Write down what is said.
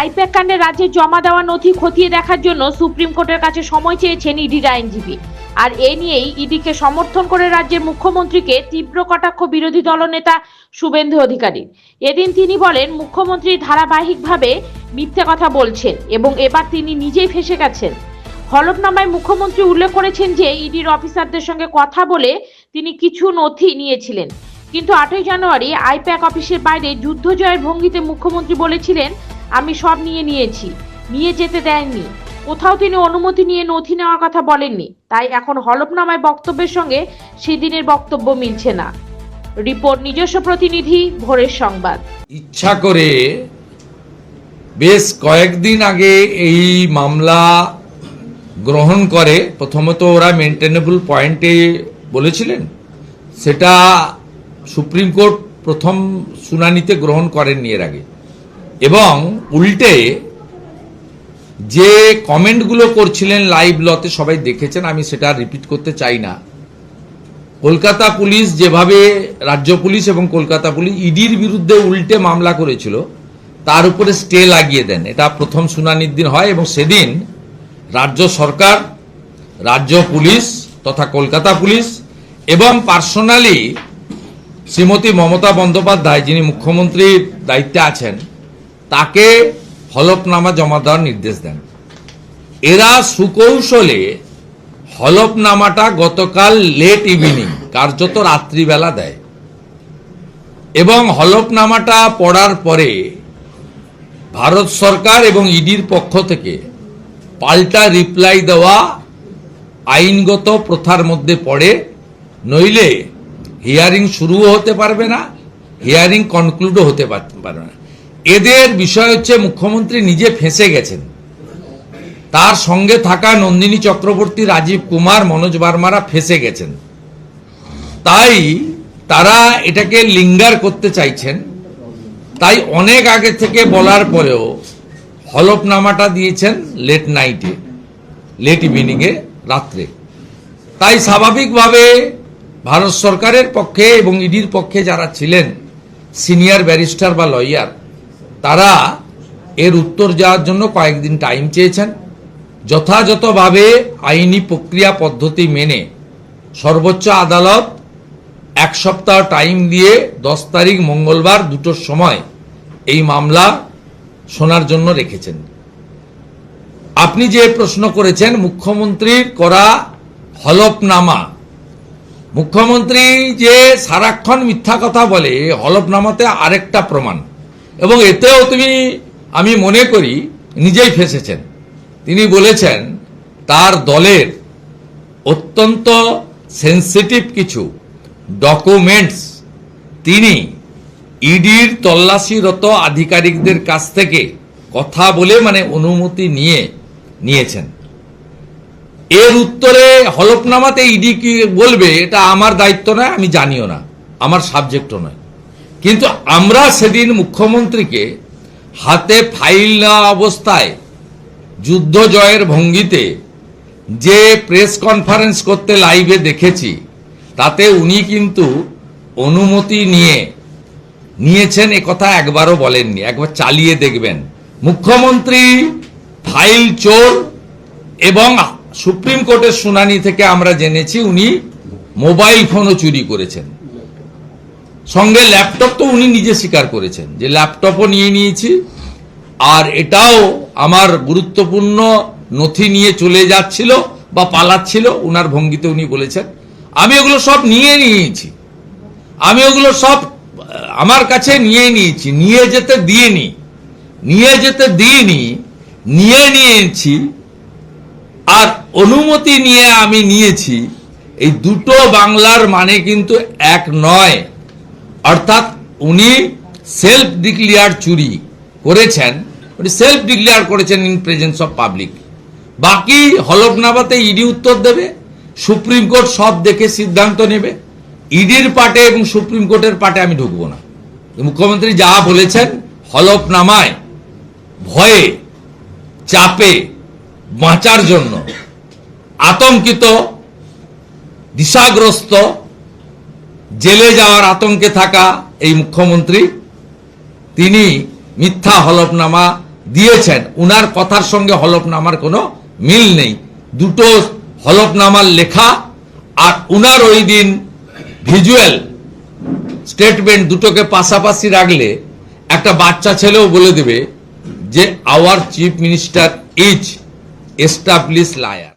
I-PAC কাণ্ডে রাজ্যে জমা দেওয়া নথি খতিয়ে দেখার জন্য সুপ্রিম কোর্টের কাছে সময় চেয়েছেন ইডির আইনজীবী। আর এ নিয়েই ইডিকে সমর্থন করে রাজ্যের মুখ্যমন্ত্রীকে তীব্র কটাক্ষ বিরোধী দলনেতা শুভেন্দু অধিকারী এদিন তিনি বলেন, মুখ্যমন্ত্রী ধারাবাহিকভাবে মিথ্যে কথা বলছেন এবং এবার তিনি নিজেই ফেসে গেছেন। হলফনামায় মুখ্যমন্ত্রী উল্লেখ করেছেন যে, ইডির অফিসারদের সঙ্গে কথা বলে তিনি কিছু নথি নিয়েছিলেন। কিন্তু আটই জানুয়ারি আইপ্যাক অফিসের বাইরে যুদ্ধ জয়ের ভঙ্গিতে মুখ্যমন্ত্রী বলেছিলেন আমি সব নিয়ে নিয়েছি। নিয়ে যেতে দেননি কোথাও তিনি অনুমতি নিয়ে নথি নেওয়ার কথা বলেননি। তাই এখন হলফনামায় বক্তব্যের সঙ্গে সেদিনের বক্তব্য মিলছে না। রিপোর্ট নিজস্ব প্রতিনিধি, ভোরের সংবাদ। ইচ্ছা করে বেশ কয়েকদিন আগে এই মামলা গ্রহণ করে। প্রথমত ওরা মেনটেনেবল পয়েন্টে বলেছিলেন, সেটা সুপ্রিম কোর্ট প্রথম শুনানিতে গ্রহণ করেননি এর আগে। এবং উল্টে যে কমেন্টগুলো করছিলেন লাইভ লতে সবাই দেখেছেন, আমি সেটা রিপিট করতে চাই না। কলকাতা পুলিশ যেভাবে, রাজ্য পুলিশ এবং কলকাতা পুলিশ ইডির বিরুদ্ধে উল্টে মামলা করেছিল, তার উপরে স্টে লাগিয়ে দেন। এটা প্রথম শুনানির দিন হয় এবং সেদিন রাজ্য সরকার, রাজ্য পুলিশ তথা কলকাতা পুলিশ এবং পার্সোনালি শ্রীমতী মমতা বন্দ্যোপাধ্যায়, যিনি মুখ্যমন্ত্রীর দায়িত্বে আছেন তাকে হলফনামা জমা দেওয়ার নির্দেশ দেন। এরা সুকৌশলে হলফনামাটা গতকাল লেট ইভিনিং কার্যত রাত্রিবেলা দেয়। এবং হলফনামাটা পড়ার পরে ভারত সরকার এবং ইডির পক্ষ থেকে পাল্টা রিপ্লাই দেওয়া আইনগত প্রথার মধ্যে পড়ে, নইলে হিয়ারিং শুরুও হতে পারবে না হিয়ারিং কনক্লুডও হতে পার- পারবে না। এদের বিষয় হচ্ছে মুখ্যমন্ত্রী নিজে ফেঁসে গেছেন। তার সঙ্গে থাকা নন্দিনী চক্রবর্তী রাজীব কুমার, মনোজ বার্মারা ফেঁসে গেছেন। তাই তারা এটাকে লিঙ্গার করতে চাইছেন। তাই অনেক আগে থেকে বলার পরেও হলফনামাটা দিয়েছেন লেট নাইটে, লেট ইভিনিংয়ে রাত্রে। তাই স্বাভাবিকভাবে ভারত সরকারের পক্ষে এবং ইডির পক্ষে যারা ছিলেন, সিনিয়র ব্যারিস্টার বা লয়ার তারা এর উত্তর যাওয়ার জন্য কয়েকদিন টাইম চেয়েছেন। যথাযথভাবে আইনি প্রক্রিয়া পদ্ধতি মেনে সর্বোচ্চ আদালত এক সপ্তাহ টাইম দিয়ে দশ তারিখ মঙ্গলবার দুটোর সময় এই মামলা শোনার জন্য রেখেছেন। আপনি যে প্রশ্ন করেছেন, মুখ্যমন্ত্রীর করা হলফনামা। মুখ্যমন্ত্রী যে সারাক্ষণ মিথ্যা কথা বলে, হলফনামাতে আরেকটা প্রমাণ। এবং এতেও তুমি আমি মনে করি, নিজেই ফেসেছেন। তিনি বলেছেন, তার দলের অত্যন্ত সেন্সিটিভ কিছু ডকুমেন্টস তিনি ইডির তল্লাশিরত আধিকারিকদের কাছ থেকে কথা বলে মানে অনুমতি নিয়ে নিয়েছেন। এর উত্তরে হলফনামাতে ইডি কি বলবে, এটা আমার দায়িত্ব নয়, আমি জানিও না। আমার সাবজেক্টও নয়। কিন্তু আমরা সেদিন মুখ্যমন্ত্রীকে হাতে ফাইল নেওয়া অবস্থায় যুদ্ধ জয়ের ভঙ্গিতে যে প্রেস কনফারেন্স করতে লাইভে দেখেছি, তাতে উনি কিন্তু অনুমতি নিয়ে নিয়েছেন, এ কথা একবারও বলেননি, একবার চালিয়ে দেখবেন। মুখ্যমন্ত্রী ফাইল চোর এবং সুপ্রিম কোর্টের শুনানি থেকে আমরা জেনেছি উনি মোবাইল ফোনও চুরি করেছেন। সঙ্গে ল্যাপটপ তো উনি নিজে স্বীকার করেছেন, যে ল্যাপটপও নিয়ে নিয়েছি, আর এটাও আমার গুরুত্বপূর্ণ নথি নিয়ে চলে যাচ্ছিল বা পালাচ্ছিল, উনার ভঙ্গিতে উনি বলেছেন, আমি ওগুলো সব নিয়ে নিয়েছি, আমি ওগুলো সব আমার কাছে নিয়ে নিয়েছি, নিয়ে যেতে দিইনি, নিয়ে যেতে দিইনি, নিয়ে নিয়েছি, আর অনুমতি নিয়ে আমি নিয়েছি, এই দুটো বাংলার মানে কিন্তু এক নয়। অর্থাৎ উনি সেলফ ডিক্লিয়ার চুরি করেছেন। উনি সেলফ ডিক্লিয়ার করেছেন ইন প্রেজেন্স অফ পাবলিক বাকি হলফনামাতে ইডি উত্তর দেবে, সুপ্রিম কোর্ট সব দেখে সিদ্ধান্ত নেবে। ইডির পাটে এবং সুপ্রিম কোর্টের পাটে আমি ঢুকবো না। মুখ্যমন্ত্রী যা বলেছেন হলফনামায়, ভয়ে, চাপে, বাঁচার জন্য, আতঙ্কিত, দিশাগ্রস্ত জেলে যাওয়ার আতঙ্কে থাকা এই মুখ্যমন্ত্রী, তিনি মিথ্যা হলফনামা দিয়েছেন। উনার কথার সঙ্গে হলফনামার কোনো মিল নেই। দুটো হলফনামার লেখা আর উনার ওই দিন ভিজুয়াল স্টেটমেন্ট দুটোকে পাশাপাশি রাখলে একটা বাচ্চা ছেলেও বলে দেবে যে our chief minister is establish liar